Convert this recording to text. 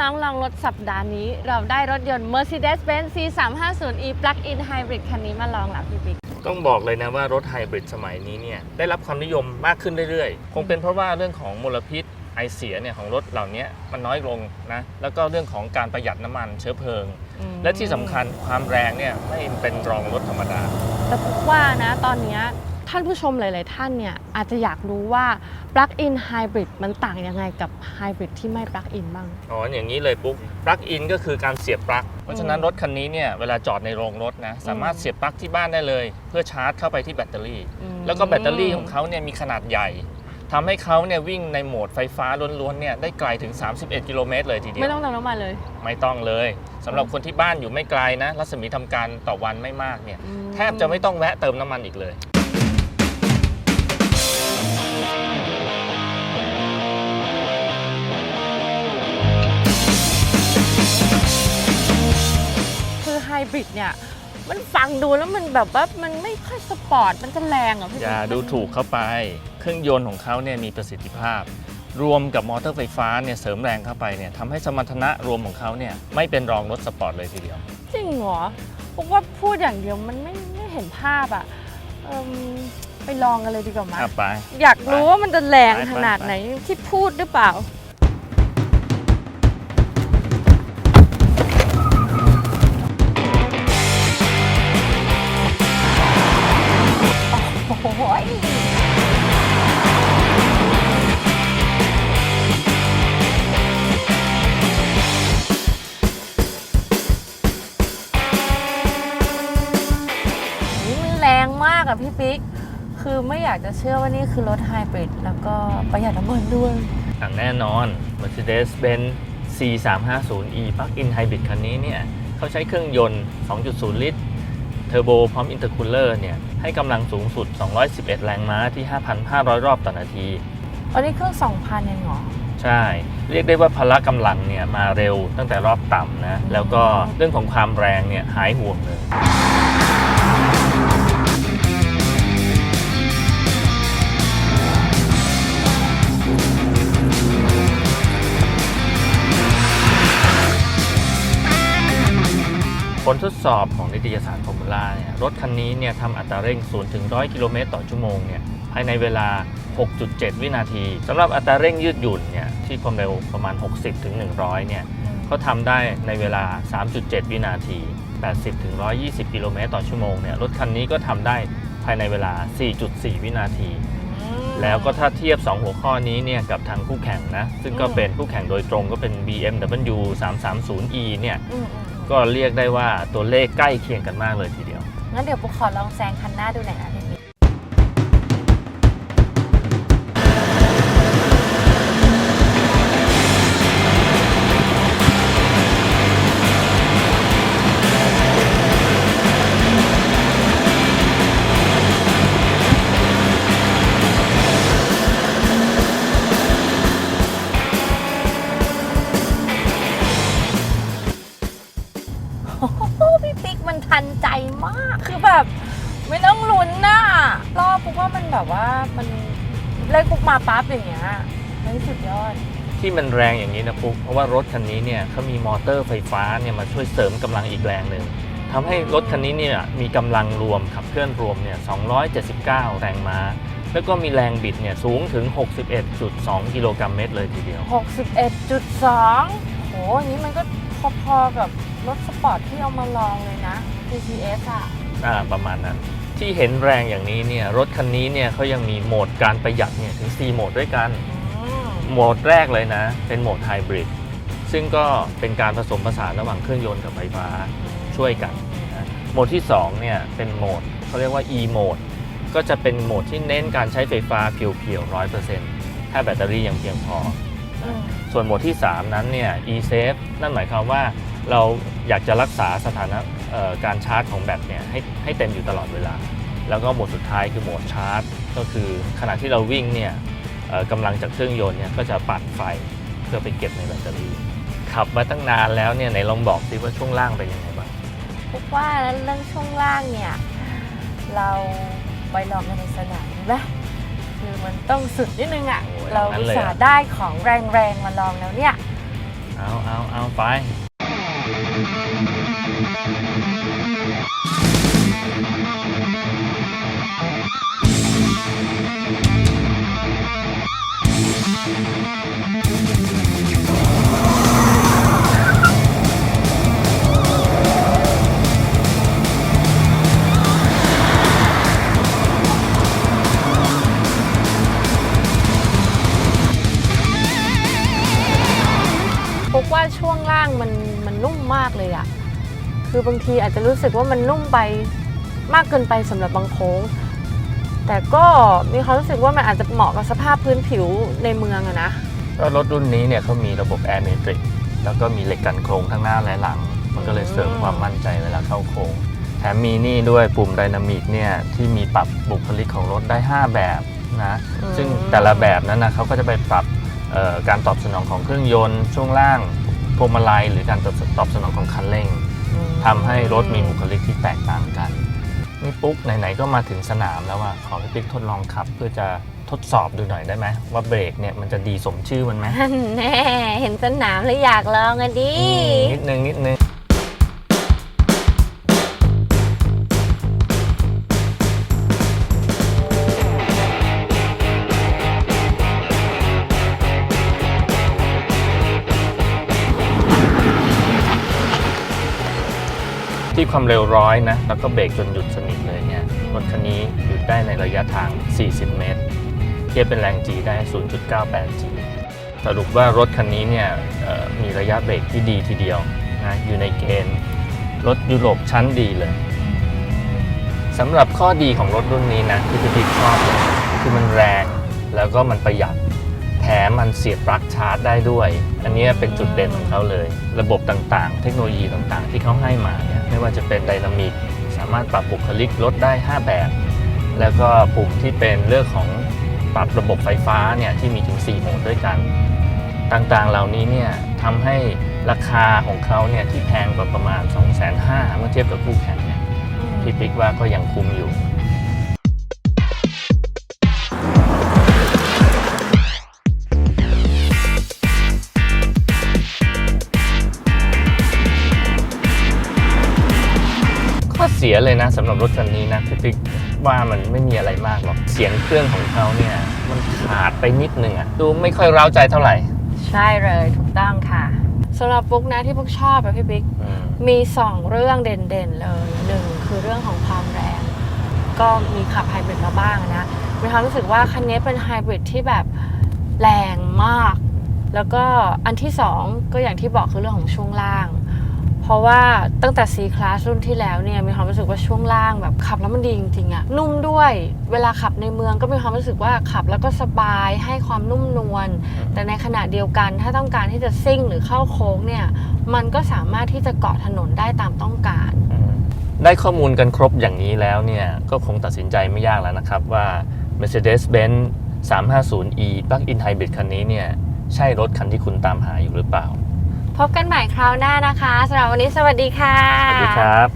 น้องลองรถสัปดาห์นี้ เราได้รถยนต์ Mercedes-Benz C350e Plug-in Hybrid คันนี้มาลองแล้วพี่ปิ๊กต้องบอกเลยนะว่ารถไฮบริดสมัยนี้เนี่ยได้รับความนิยมมากขึ้นเรื่อยๆ คงเป็นเพราะว่าเรื่องของมลพิษไอเสียเนี่ยของรถเหล่านี้มันน้อยลงนะแล้วก็เรื่องของการประหยัดน้ำมันเชื้อเพลิงอืมและที่สำคัญความแรงเนี่ยไม่เป็นรองรถธรรมดา แต่ปุ๊กว่านะตอนเนี้ย ท่านผู้ชมหลาย ๆ ท่านเนี่ยอาจจะอยากรู้ว่า Plug-in Hybrid มันต่างยังไงกับ Hybrid ที่ไม่ Plug-in บ้าง อ๋อ อย่างนี้เลยปุ๊บปลั๊กอินก็คือการเสียบปลั๊ก เพราะฉะนั้นรถคันนี้เนี่ยเวลาจอดในโรงรถนะสามารถเสียบปลั๊กที่บ้านได้เลย เพื่อชาร์จเข้าไปที่แบตเตอรี่ อืม แล้วก็แบตเตอรี่ของเขาเนี่ยมีขนาดใหญ่ทำให้เขาเนี่ยวิ่งในโหมดไฟฟ้าล้วนๆเนี่ยได้ไกลถึง 31 กิโลเมตรเลยทีเดียว ไม่ต้องเติมน้ำมันเลย ไม่ต้องเลยสำหรับคนที่บ้านอยู่ไม่ไกลนะ รัศมีทำการต่อวันไม่มากเนี่ยอืม แทบจะไม่ต้องแวะเติมน้ำมันอีกเลย บริดเนี่ยมันฟังดูแล้วมันแบบว่ามันไม่ค่อยสปอร์ต มันจะแรงอะพี่อย่าปิ๊กดูถูกเข้าไป เครื่องยนต์ของเขาเนี่ยมีประสิทธิภาพ รวมกับมอเตอร์ไฟฟ้าเนี่ยเสริมแรงเข้าไปเนี่ยทำให้สมรรถนะรวมของเขาเนี่ยไม่เป็นรองรถสปอร์ตเลยทีเดียว จริงเหรอพวกว่าพูดอย่างเดียวมันไม่ไม่เห็นภาพอะเอิ่มไปลองกันเลยดีกว่ามั้ยอะไป อยากรู้ว่ามันจะแรงไปไปขนาดไปไหนที่พูดหรือเปล่า รงมากอะพี่ปิ๊ก คือไม่อยากจะเชื่อว่านี่คือรถไฮบริดแล้วก็ประหยัดน้ำมันด้วยอะแน่นอน Mercedes-Benz C350e Plug-in Hybrid คันนี้เนี่ยเขาใช้เครื่องยนต์ 2.0 ลิตร เทอร์โบพร้อมอินเตอร์คูลเลอร์เนี่ย ให้กำลังสูงสุด 211 แรงม้าที่ 5,500 รอบต่อนาที อันนี้เครื่อง 2,000เองเหรอ ใช่ เรียกได้ว่าพละกำลังเนี่ย มาเร็วตั้งแต่รอบต่ำนะ แล้วก็เรื่องของความแรงเนี่ย หายห่วงเลย ผลทดสอบของนิตยสารฟอร์มูล่าเนี่ยรถคันนี้เนี่ยทำอัตราเร่ง 0 ถึง 100 กิโลเมตรต่อชั่วโมงเนี่ยภายในเวลา 6.7 วินาทีสำหรับอัตราเร่งยืดหยุ่นเนี่ยที่ความเร็วประมาณ 60 ถึง 100 เนี่ยเขาทำได้ในเวลา 3.7 วินาที 80 ถึง 120 กิโลเมตรต่อชั่วโมงเนี่ยรถคันนี้ก็ทำได้ภายในเวลา 4.4 วินาที แล้วก็ถ้าเทียบ 2 หัวข้อนี้เนี่ยกับทางคู่แข่งนะ ซึ่งก็อืมเป็นคู่แข่งโดยตรงก็เป็น BMW 330e เนี่ยอืมอืม ก็เรียกได้ว่าตัวเลขใกล้เคียงกันมากเลยทีเดียว งั้นเดี๋ยวปุ๊กขอลองแซงคันหน้าดูหน่อยนะ ทันใจมาก คือแบบไม่ต้องลุ้นน่ะรอบปุ๊กว่ามันแบบว่ามันเลขปุ๊กมาปั๊บอย่างเงี้ยเฮ้ยสุดยอด ที่มันแรงอย่างนี้นะปุ๊กเพราะว่ารถคันนี้เนี่ยเขามีมอเตอร์ไฟฟ้าเนี่ยมาช่วยเสริมกำลังอีกแรงหนึ่งทำให้รถคันนี้เนี่ยมีกำลังรวมขับเคลื่อนรวมเนี่ย 279 แรงม้า แล้วก็มีแรงบิดเนี่ยสูงถึง 61.2 กิโลกรัมเมตรเลยทีเดียว 61.2โหอันนี้มันก็พอๆกับ รถสปอร์ตที่เอามาลองเลยนะ TCS อะอ่าประมาณนั้น ที่เห็นแรงอย่างนี้เนี่ยรถคันนี้เนี่ยเขายังมีโหมดการประหยัดเนี่ยถึง 4 โหมดด้วยกัน อืมโหมดแรกเลยนะ เป็นโหมดไฮบริดซึ่งก็เป็นการผสมผสานระหว่างเครื่องยนต์กับไฟฟ้าช่วยกันนะโหมดที่2เนี่ยเป็นโหมดเขาเรียกว่า e โหมดก็จะเป็นโหมดที่เน้นการใช้ไฟฟ้าเพียวๆ100%ถ้าแบตเตอรี่ยังเพียงพอ อืมส่วนโหมดที่ 3 นั้นเนี่ย e-safe นั่นหมายความว่า เราอยากจะรักษาสถานะเอ่อการชาร์จของแบตเนี่ยให้ให้เต็มอยู่ตลอดเวลา แล้วก็โหมดสุดท้ายคือโหมดชาร์จ ก็คือขณะที่เราวิ่งเนี่ยเอ่อกำลังจากเครื่องยนต์เนี่ยก็จะปัดไฟเพื่อไปเก็บในแบตเตอรี่ขับมาตั้งนานแล้วเนี่ยไหนลองบอกสิว่าช่วงล่างเป็นยังไงบ้างปุ๊กว่าเรื่องช่วงล่างเนี่ยเราไปลองกันในสนามดีไหมคือมันต้องสุดนิดนึงอะโอ้ยเรางั้อุนตเลยเหรอส่าห์ได้ของแรงๆมาลองแล้วเนี่ย เอาเอาเอาไป Thank you. คือบางทีอาจจะรู้สึกว่ามันนุ่มไปมากเกินไปสำหรับบางโค้ง แต่ก็มีความรู้สึกว่ามันอาจจะเหมาะกับสภาพพื้นผิวในเมืองอะนะก็รถรุ่นนี้เนี่ยเขามีระบบแอร์เมทริกแล้วก็มีเหล็กกันโครงทั้งหน้าและหลัง มันก็เลยเสริมความมั่นใจเวลาเข้าโค้งแถมมีนี่ด้วยปุ่มไดนามิกเนี่ยที่มีปรับบุคลิกของรถได้ 5 แบบนะอืมซึ่งแต่ละแบบนั้นนะเขาก็จะไปปรับเอ่อการตอบสนองของเครื่องยนต์ช่วงล่างพวงมาลัยหรือการตอบตอบสนองของคันเร่ง ทำให้รถมีบุคลิกที่แตกต่างกันนี่ปุ๊กไหนๆก็มาถึงสนามแล้วว่าขอพี่ปิ๊กทดลองขับ เพื่อจะทดสอบดูหน่อยได้ไหมว่าเบรกเนี่ยมันจะดีสมชื่อมันไหมนั่นแน่เห็นสนามแล้วอยากลองอะดิอืมนิดนึงนิดนึง ความเร็วร้อยนะ แล้วก็เบรกจนหยุดสนิทเลยเนี่ย รถคันนี้หยุดได้ในระยะทาง 40 เมตร เทียบเป็นแรง G ได้ 0.98 G สรุปว่ารถคันนี้เนี่ยมีระยะเบรกที่ดีทีเดียวนะอยู่ในเกณฑ์รถยุโรปชั้นดีเลยสำหรับข้อดีของรถรุ่นนี้นะที่พี่ชอบเลยคือมันแรงแล้วก็มันประหยัด แถมมันเสียบปลั๊กชาร์จได้ด้วย อันนี้เป็นจุดเด่นของเขาเลย ระบบต่างๆ เทคโนโลยีต่างๆ ที่เขาให้มาเนี่ยไม่ว่าจะเป็นไดนามิกสามารถปรับบุคลิกรถได้ 5 แบบ แล้วก็ปุ่มที่เป็นเรื่องของปรับระบบไฟฟ้าเนี่ยที่มีถึง 4 โหมดด้วยกัน ต่างๆเหล่านี้เนี่ยทำให้ราคาของเขาเนี่ยที่แพงกว่าประมาณ 2 5 0 0 0เมื่อเทียบกับคู่แข่งเนี่ยพี่ปิ๊กว่าก็ยังคุ้มอยู่ สียเลยนะสำหรับรถคันนี้นะพี่ปิ๊กว่ามันไม่มีอะไรมากหรอกเสียงเครื่องของเขาเนี่ยมันขาดไปนิดนึงอะดูไม่ค่อยเร้าใจเท่าไหร่ ใช่เลยถูกต้องค่ะสำหรับปุ๊กนะที่ปุ๊กชอบอะพี่บิ๊กอืมมี2เรื่องเด่นๆเลยหนึ่งคือเรื่องของความแรง ก็มีขับไฮบริดมาบ้างนะมีความรู้สึกว่าคันนี้เป็นไฮบริดที่แบบแรงมาก แล้วก็อันที่2ก็อย่างที่บอกคือเรื่องของช่วงล่าง เพราะว่าตั้งแต่ C Class รุ่นที่แล้วเนี่ยมีความรู้สึกว่าช่วงล่างแบบขับแล้วมันดีจริงๆอะนุ่มด้วย เวลาขับในเมืองก็มีความรู้สึกว่าขับแล้วก็สบายให้ความนุ่มนวลแต่ในขณะเดียวกันถ้าต้องการที่จะซิ่งหรือเข้าโค้งเนี่ยมันก็สามารถที่จะเกาะถนนได้ตามต้องการอืมได้ข้อมูลกันครบอย่างนี้แล้วเนี่ยก็คงตัดสินใจไม่ยากแล้วนะครับว่า Mercedes-Benz 350e Plug-in Hybrid คันนี้เนี่ยใช่รถคันที่คุณตามหาอยู่หรือเปล่า พบกันใหม่คราวหน้านะคะสำหรับวันนี้สวัสดีค่ะ สวัสดีครับ